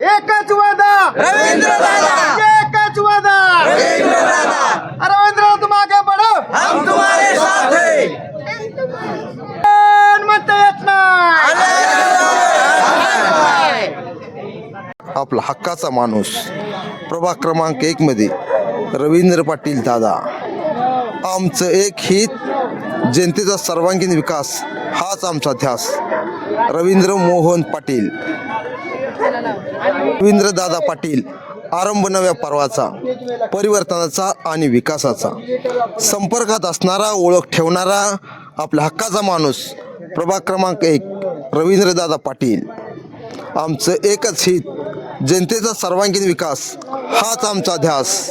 एकच वादा. रवींद्र दादा एकच वादा. रवींद्र दादा रवींद्र तुम आगे बढ़ो हम तुम्हारे साथ हैं. आपला हक्काचा माणूस प्रभाग क्रमांक एक मध्ये रवींद्र पाटील दादा. आमचं एक हित जनतेचा सर्वांगीण विकास हाच आमचा ध्यास. रवींद्र मोहन पाटील. रवींद्र दादा पाटील आरंभ नव्या पर्वाचा परिवर्तनाचा आणि विकासाचा. संपर्कात असणारा ओळख ठेवणारा आपल्या हक्काचा माणूस प्रभाग क्रमांक एक रवींद्रदादा पाटील. आमचं एकच हित जनतेचा सर्वांगीण विकास हाच आमचा ध्यास.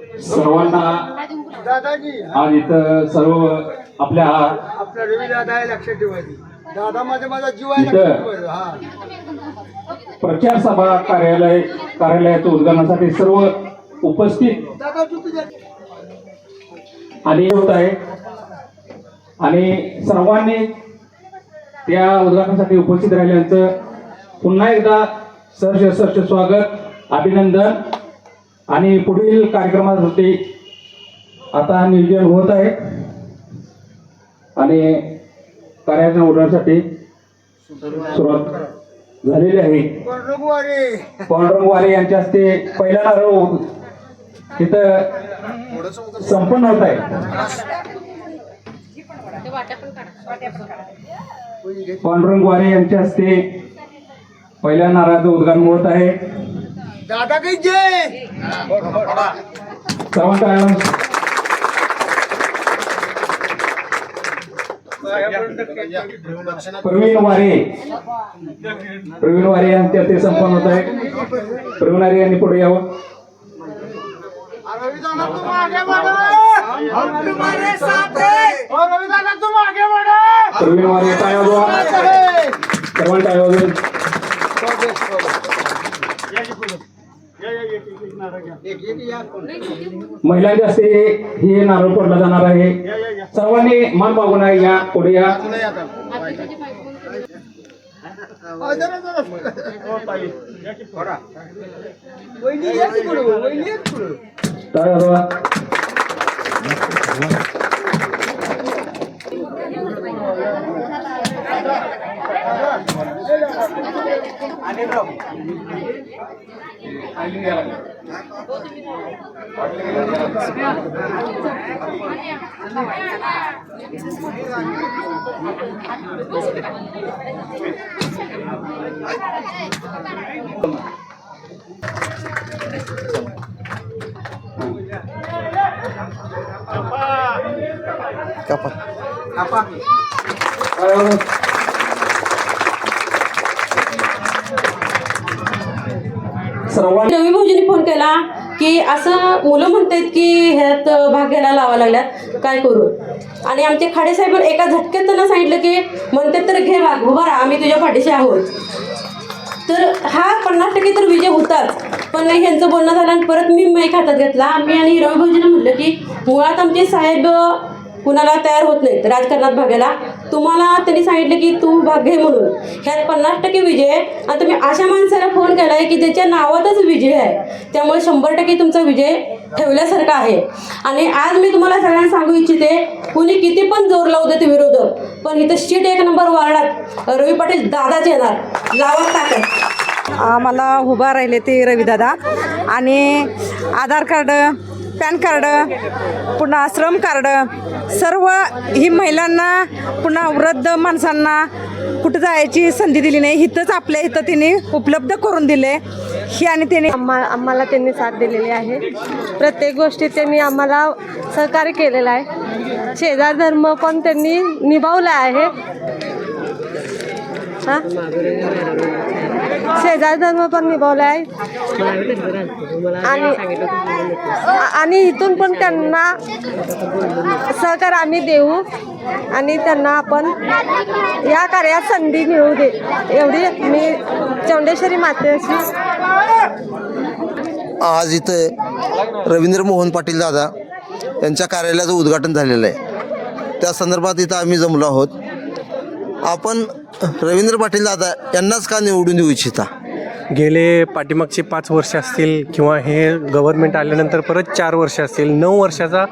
सर्वांना दादाजी आज इथं सर्व आपल्या आपला रवी दादा आहे लक्षात ठेवायची. दादा माझा माझा जीव आहे इथं. लक्षात ठेवायचं हा. प्रचार सभा कार्यालय कार्यालयाच्या उद्घाटनासाठी सर्व उपस्थित दादा तू तुझ्या आणि होत आहे. आणि सर्वांनी त्या उद्घाटनासाठी उपस्थित राहिल्याचं पुन्हा एकदा सहर्ष सहर्ष स्वागत अभिनंदन. आणि पुढील कार्यक्रमासाठी आता नियोजन होत आहे. आणि कार्याच्या उद्घाटनासाठी सुरुवात झालेली आहे. कोण रघुवारी पांडुरंग वारे यांच्या हस्ते पहिला नारळ तिथं संपन्न होत आहे. पांडुरंग वारे यांच्या हस्ते पहिल्या नारळाचं उद्घाटन होत आहे. दादा काही जे सर्वांना प्रवीण वारे. प्रवीण वारे यांच्या हस्ते संपन्न होत आहे प्रवीण वारे यांनी पुढे यावं. हैं प्रवीण वारे सर्वांना महिलांच्या हस्ते हे नारळ फोडला जाणार आहे. सर्वांनी मान मागून आहे या पुढे या. वहिनी या की पुढं, सर्वांनी रवी फोन केला की असं मुलं म्हणतात की ह्यात भाग घ्यायला लावा लागल्यात. काय करू? आणि आमचे खाडे साहेब एका झटक्यात त्यांना सांगितलं की म्हणतात तर घे भाग उभा राहा आम्ही तुझ्या पाठीशी आहोत. तर हा पन्नास टक्के तर विजय होताच. पण ह्यांचं बोलणं झालं आणि परत मी मैक हातात घेतला. आम्ही आणि रवी भाऊजीनं म्हटलं की मुळात आमचे साहेब कुणाला तयार होत नाहीत राजकारणात भागायला. तुम्हाला त्यांनी सांगितलं की तू भाग घे म्हणून. ह्यात पन्नास टक्के विजय आहे. आणि तुम्ही अशा माणसाला फोन केला आहे की त्याच्या नावातच विजय आहे. त्यामुळे शंभर टक्के तुमचा विजय ठेवल्यासारखा आहे. आणि आज मी तुम्हाला सगळ्यांना सांगू इच्छिते कुणी किती पण जोर लावू देते विरोधक पण इथं शीट एक नंबर वार्डात रवी पाटील दादाच येणार. लावा टाकत आम्हाला उभा राहिले ते रविदादा आणि आधार कार्ड पॅन कार्ड पुन्हा श्रम कार्ड सर्व ही महिलांना पुन्हा वृद्ध माणसांना कुठं जायची संधी दिली नाही. इथंच आपल्या इथं त्यांनी उपलब्ध करून दिले. ही आणि त्यांनी आम्हा आम्हाला त्यांनी साथ दिलेली आहे. प्रत्येक गोष्टीत त्यांनी आम्हाला सहकार्य केलेलं आहे. शेजार धर्म पण त्यांनी निभावला आहे. हा? शेजारी धर्म पण निभावला आहे आणि आणि इथून पण त्यांना सहकार आम्ही देऊ. आणि त्यांना आपण या कार्यात संधी मिळू दे. एवढी मी चौंडेश्वरी मातेशी आज इथे रवींद्र मोहन पाटील दादा यांच्या कार्यालयाचं उद्घाटन झालेलं आहे. त्या संदर्भात इथं आम्ही जमलो आहोत. आपण रवींद्र पाटील दादा यांनाच का निवडून देऊ इच्छिता? गेले पाठीमागचे पाच वर्ष असतील किंवा हे गव्हर्नमेंट आल्यानंतर परत चार वर्ष असतील नऊ वर्षाचा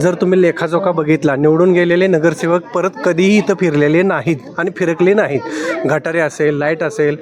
जर तुम्ही लेखाजोखा बघितला निवडून गेलेले नगरसेवक परत कधीही इथं फिरलेले नाहीत आणि फिरकले नाहीत. गटारे असेल लाइट असेल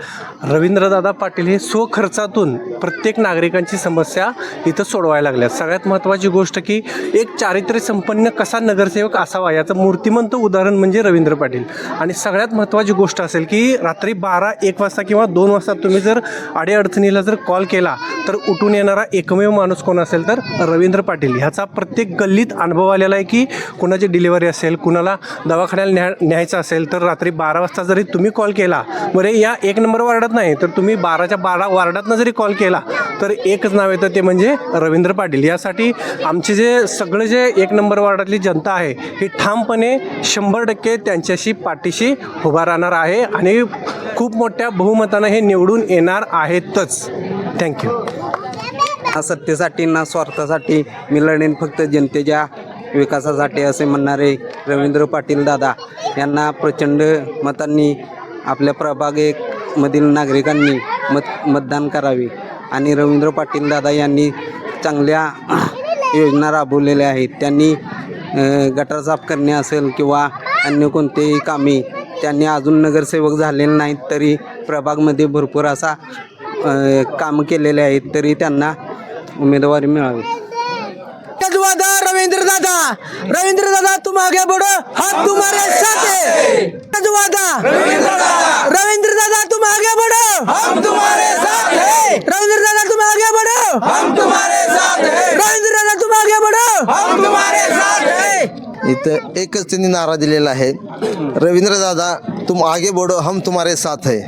रवींद्रदादा पाटील हे स्वखर्चातून प्रत्येक नागरिकांची समस्या इथं सोडवायला लागल्या सगळ्यात महत्त्वाची गोष्ट की एक चारित्र्य संपन्न कसा नगरसेवक असावा याचं मूर्तिमंत उदाहरण म्हणजे रवींद्र पाटील. आणि सगळ्यात महत्त्वाची गोष्ट असेल की रात्री बारा एक वाजता किंवा दोन वाजता तुम्ही जर अडीअडचणीला जर कॉल केला तर उठून येणारा एकमेव माणूस कोण असेल तर रवींद्र पाटील. ह्याचा प्रत्येक गल्लीत अनुभव आलेला आहे की कुणाची डिलिव्हरी असेल कुणाला दवाखान्याला न्या न्यायचं असेल तर रात्री बारा वाजता जरी तुम्ही कॉल केला बरे या एक नंबर वार्डात नाही तर तुम्ही बाराच्या बारा वार्डातनं जरी कॉल केला तर एकच नाव येतं ते म्हणजे रवींद्र पाटील. यासाठी आमचे जे सगळे जे एक नंबर वार्डातली जनता आहे ही ठामपणे शंभर टक्के त्यांच्याशी पाठीशी उभा राहणार आहे आणि खूप मोठ्या बहुमतानं हे निवडून येणार आहेतच. थँक्यू सत्तेसाठी ना स्वार्थासाठी मी लढेन फक्त जनतेच्या विकासासाठी असे म्हणणारे रवींद्र पाटील दादा. यांना प्रचंड मतांनी आपल्या प्रभाग एक मधील नागरिकांनी मत मतदान करावे. आणि रवींद्र पाटील दादा यांनी चांगल्या योजना राबवलेल्या आहेत. त्यांनी गटार साफ करणे असेल किंवा अन्य कोणतेही कामे त्यांनी अजून नगरसेवक झालेले नाहीत तरी प्रभागमध्ये भरपूर असा अ, काम केलेले आहेत तरी त्यांना उमेदवारी मिळावी. वादा रवींद्र दादा रवींद्र दादा तुम आगे बढ़ो हम तुम्हारे साथ हैं वादा रवींद्र दादा तुम आगे बढ़ो हम तुम्हारे साथ हैं रवींद्र दादा तुम आगे बढ़ो हम तुम्हारे साथ हैं रवींद्र दादा तुम आगे बढ़ो हम तुम्हारे साथ हैं इथं एकच त्यांनी नारा दिलेला आहे. रवींद्र दादा तुम आगे बढ़ो हम तुम्हारे साथ है.